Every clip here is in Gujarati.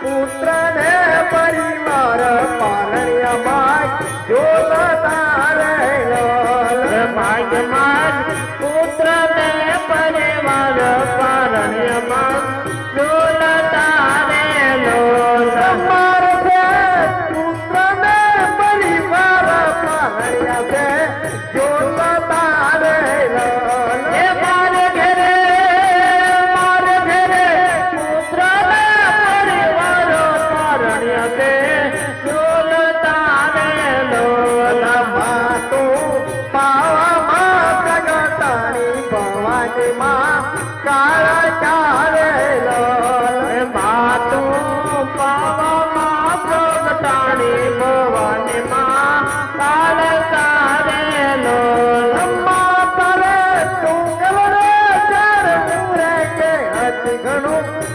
પુત્ર ને પરિવાર પાલણ્ય માય જો તારે માય માય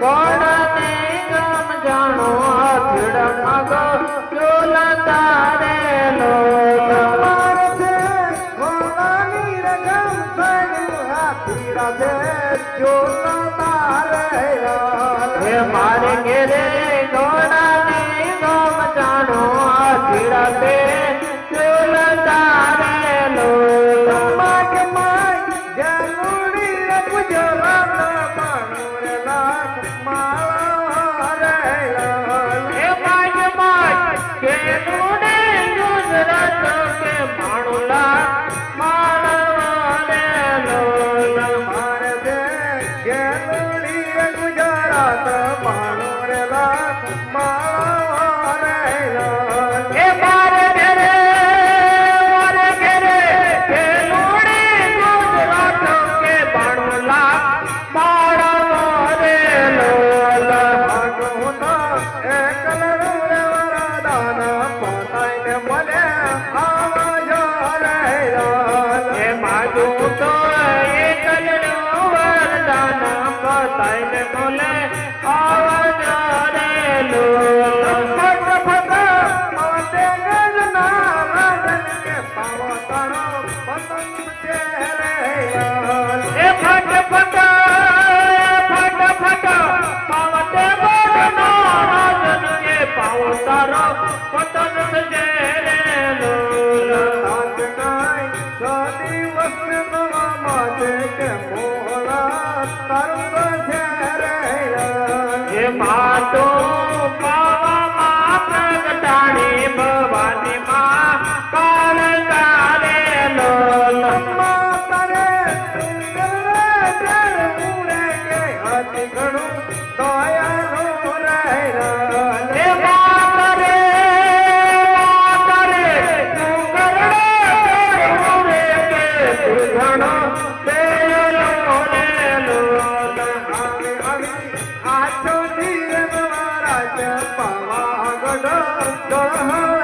કોણ ગમ જાણો જડમ Dora Hurley.